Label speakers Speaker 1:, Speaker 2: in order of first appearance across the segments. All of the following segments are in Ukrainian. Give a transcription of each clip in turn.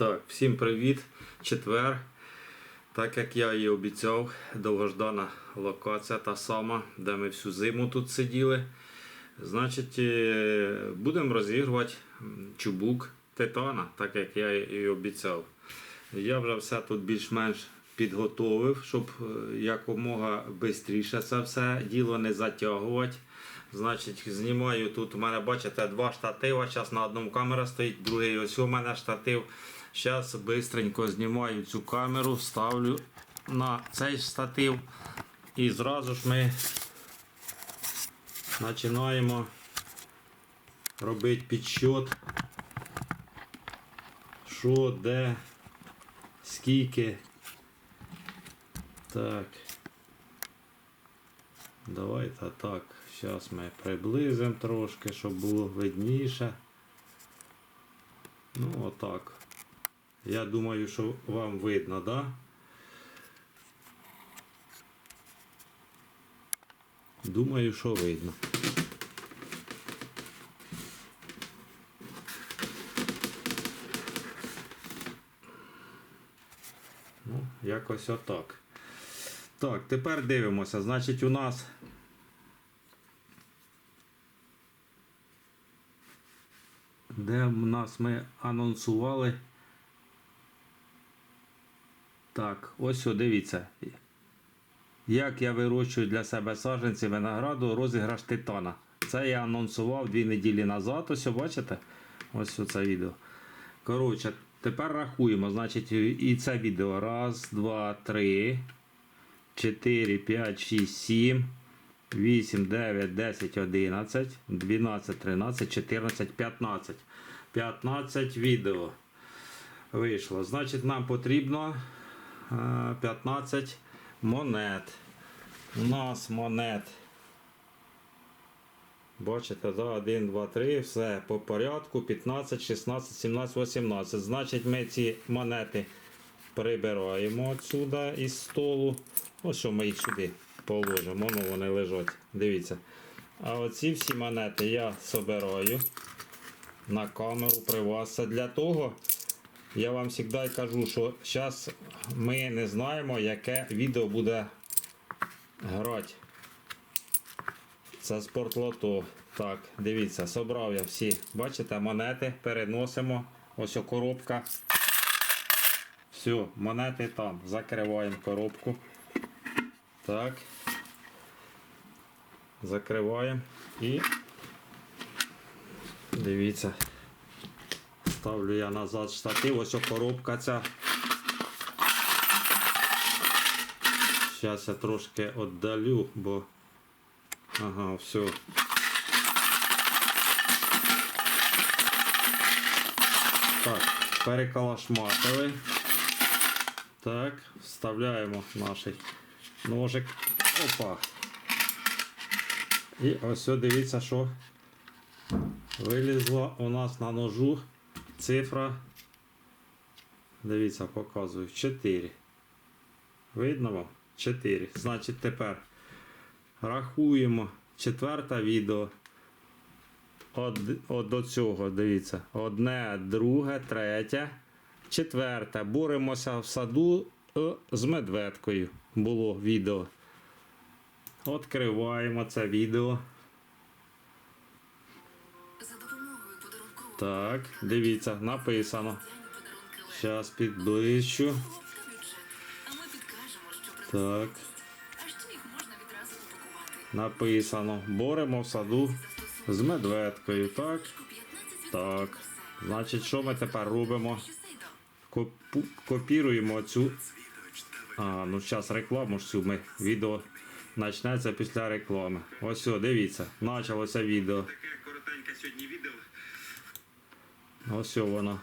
Speaker 1: Так, всім привіт. Четвер. Так як я і обіцяв, довгождана локація та сама, де ми всю зиму тут сиділи. Значить, е, будемо розігрувати чубук титана, так як я і обіцяв. Я вже все тут більш-менш підготовив, щоб е, якомога швидше це все діло не затягувати. Значить, знімаю тут. У мене, бачите, два штатива. Зараз на одному камера стоїть, другий ось у мене штатив. Зараз швидко знімаю цю камеру, ставлю на цей штатив. І зразу ж ми починаємо робити підсчет. Що, де, скільки. Так. Давайте так. Зараз ми приблизимо трошки, щоб було видніше. Ну, отак. Я думаю, що вам видно, да? Думаю, що видно. Ну, якось отак. Так, тепер дивимося. Значить, у нас де в нас ми анонсували. Так, ось о, дивіться. Як я вирощую для себе саджанці винограду розіграш титана. Це я анонсував дві неділі назад. Ось бачите? Ось це відео. Коротше, тепер рахуємо. Значить, і це відео. Раз, два, три, 4, 5, 6, 7, 8, 9, 10, 11, 12, 13, 14, 15. 15 відео вийшло. Значить, нам потрібно 15 монет. У нас монет. Бачите, да, 1, 2, 3, все по порядку. 15, 16, 17, 18. Значить, ми ці монети прибираємо отсюда із столу. Ось що ми їх сюди положимо. Воно вони лежать. Дивіться. А оці всі монети я собираю на камеру при вас. Для того, я вам завжди кажу, що зараз ми не знаємо, яке відео буде грати. Це спортлото. Так, дивіться, собрав я всі. Бачите, монети переносимо. Ось о коробка. Все, монети там. Закриваємо коробку. Так. Закриваємо і дивіться. Ставлю я назад штатив, ось коробка ця. Зараз я трошки віддалю, бо ага, все. Так, переколошматили. Так, вставляємо наш ножик. Опа. І ось дивіться, що вилізла у нас на ножу цифра. Дивіться, показую 4. Видно вам? 4. Значить, тепер рахуємо четверте відео. От, от до цього, дивіться. Одне, друге, третє, четверте. Боремося в саду е, з медведкою. Було відео. Відкриваємо це відео. Так, дивіться, написано. Зараз підближчу. Так, написано. Боремо в саду з медведкою. Так, так. Значить, що ми тепер робимо? Копу- Копіруємо цю. А, ну зараз рекламу ж цю ми. Відео почнеться після реклами. Ось, дивіться, почалося відео.
Speaker 2: Таке коротеньке сьогодні відео.
Speaker 1: Ось о воно.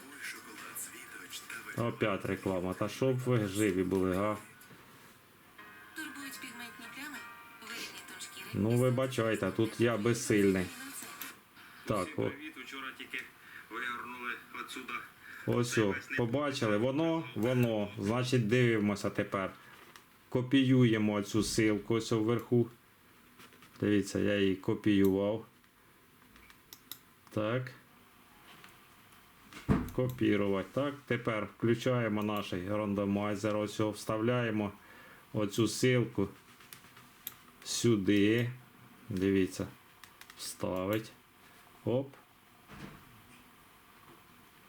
Speaker 1: Опять реклама. Та щоб ви живі були, га? Ну вибачайте, тут я безсильний. Так, о. Ось, о, побачили, воно, воно. Значить, дивимося тепер. Копіюємо цю ссылку ось вверху. Дивіться, я її копіював. Так. Копірувати. Так, тепер включаємо наш рандомайзер. Ось його вставляємо оцю ссылку сюди. Дивіться. Вставить. Оп.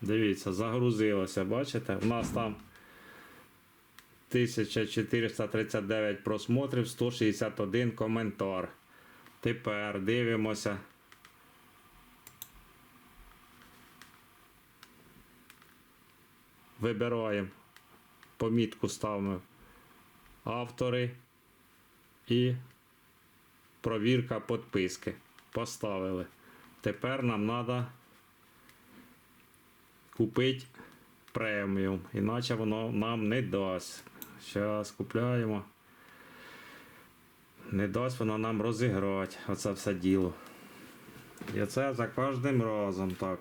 Speaker 1: Дивіться, загрузилося, бачите? У нас там 1439 просмотрів, 161 коментар. Тепер дивимося. Вибираємо. Помітку ставимо автори і провірка підписки. Поставили. Тепер нам треба купити преміум, іначе воно нам не дасть. Зараз купляємо. Не дасть воно нам розіграти оце все діло. І це за кожним разом так.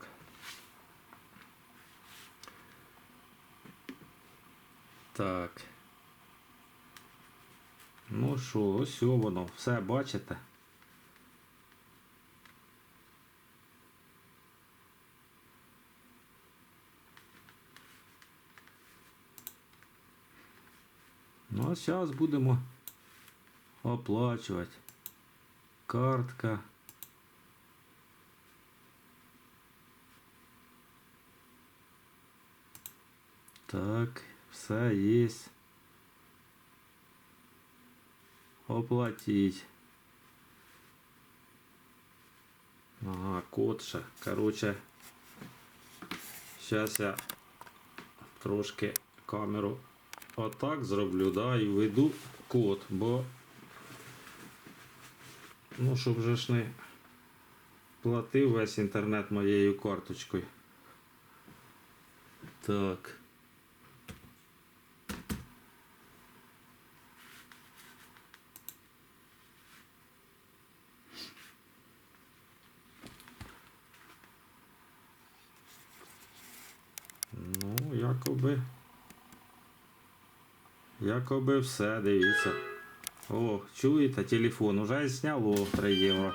Speaker 1: Так. Ну що, ось воно, все бачите? Ну, а зараз будемо оплачувати. Картка. Так, все є. Оплатить. Ага, код ще. Короче, зараз я трошки камеру отак зроблю, да, і введу код, бо ну, щоб же ж не платив весь інтернет моєю карточкою. Так. Ну, якоби. Якоби все, дивіться. О, чуєте, телефон уже зняло 3 євро.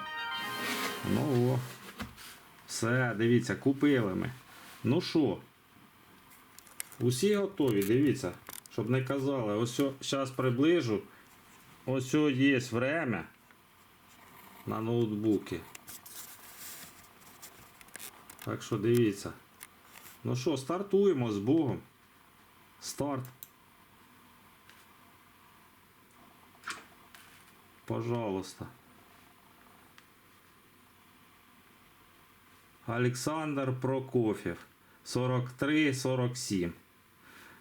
Speaker 1: Ну о. Все, дивіться, купили ми. Ну що? Усі готові, дивіться. Щоб не казали, ось зараз приближу. Ось є время на ноутбуки. Так що дивіться. Ну що, стартуємо з Богом. Старт. Пожалуйста. Олександр Прокофєв. 43-47.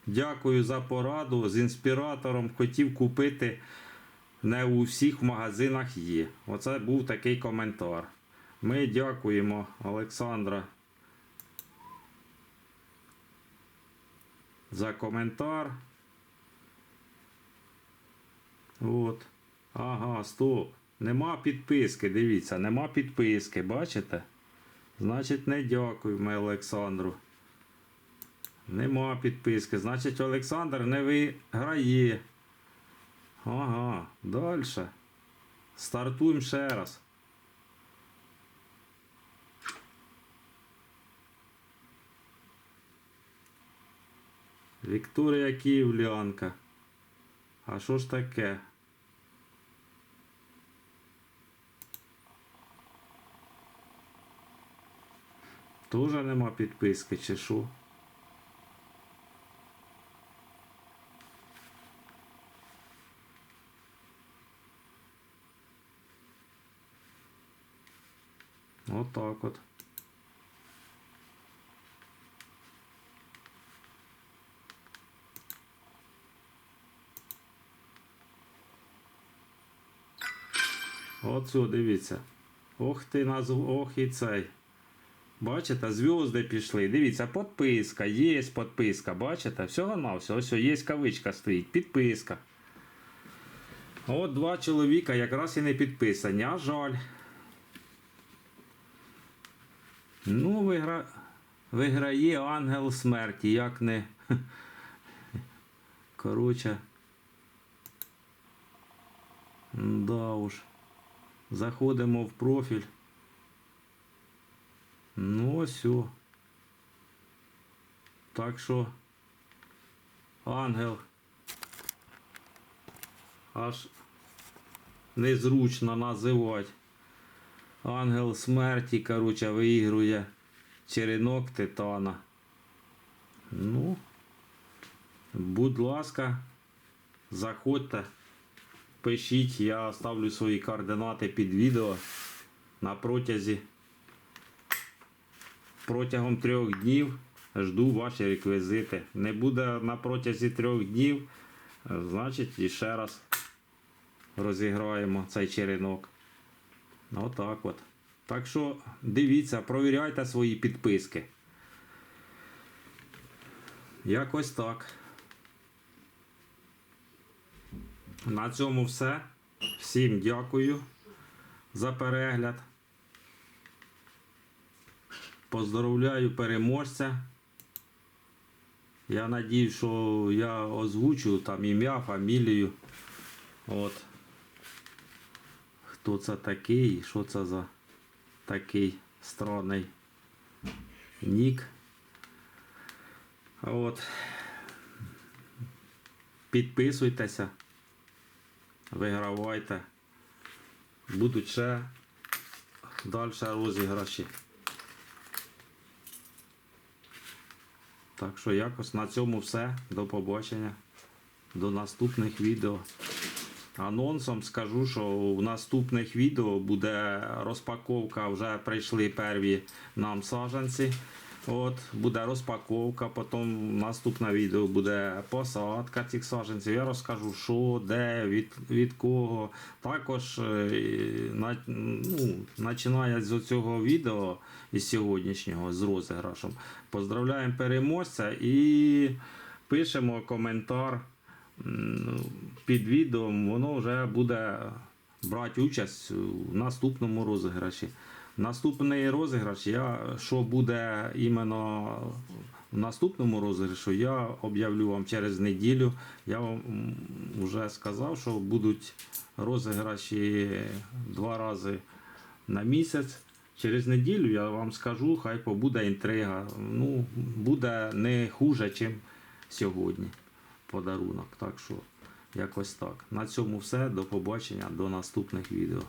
Speaker 1: Дякую за пораду. З інспіратором хотів купити. Не у всіх магазинах є. Оце був такий коментар. Ми дякуємо Олександра за коментар. От. Ага, стоп. Нема підписки, дивіться, нема підписки, бачите? Значить, не дякуємо Олександру. Нема підписки. Значить, Олександр не виграє. Ага, далі. Стартуємо ще раз. Вікторія Київлянка. А що ж таке? Тоже нема підписки, чи що? Отак от. Оцю, дивіться. Ох ти нас, ох і цей. Бачите, зв'язки пішли. Дивіться, підписка, є підписка, бачите? Всього на все. Ось є кавичка стоїть, підписка. От два чоловіка якраз і не підписані, а жаль. Ну, вигра... виграє ангел смерті, як не. Коротше. Да уж. Заходимо в профіль. Ну ось. о. Так що ангел аж незручно називати. Ангел смерті, короче, виігрує черенок титана. Ну, будь ласка, заходьте, пишіть, я оставлю свої координати під відео на протязі. Протягом трьох днів жду ваші реквізити. Не буде на протязі трьох днів, значить, ще раз розіграємо цей черенок. Отак от. Так що дивіться, провіряйте свої підписки. Якось так. На цьому все. Всім дякую за перегляд. Поздоровляю переможця. Я надію, що я озвучу там ім'я, фамілію. От. Хто це такий, що це за такий странний нік. От. Підписуйтеся, вигравайте. Будуть ще далі розіграші. Так що якось на цьому все. До побачення. До наступних відео. Анонсом скажу, що в наступних відео буде розпаковка, вже прийшли перві нам саджанці. От, буде розпаковка, потім наступне відео буде посадка цих саджанців. Я розкажу, що, де, від, від кого. Також е, на, ну, з цього відео із сьогоднішнього з розіграшем. Поздравляємо переможця і пишемо коментар під відео. Воно вже буде брати участь у наступному розіграші. Наступний розіграш, я, що буде іменно в наступному розіграшу, я об'явлю вам через неділю. Я вам вже сказав, що будуть розіграші два рази на місяць. Через неділю я вам скажу, хай побуде інтрига. Ну, буде не хуже, ніж сьогодні подарунок. Так що якось так. На цьому все. До побачення, до наступних відео.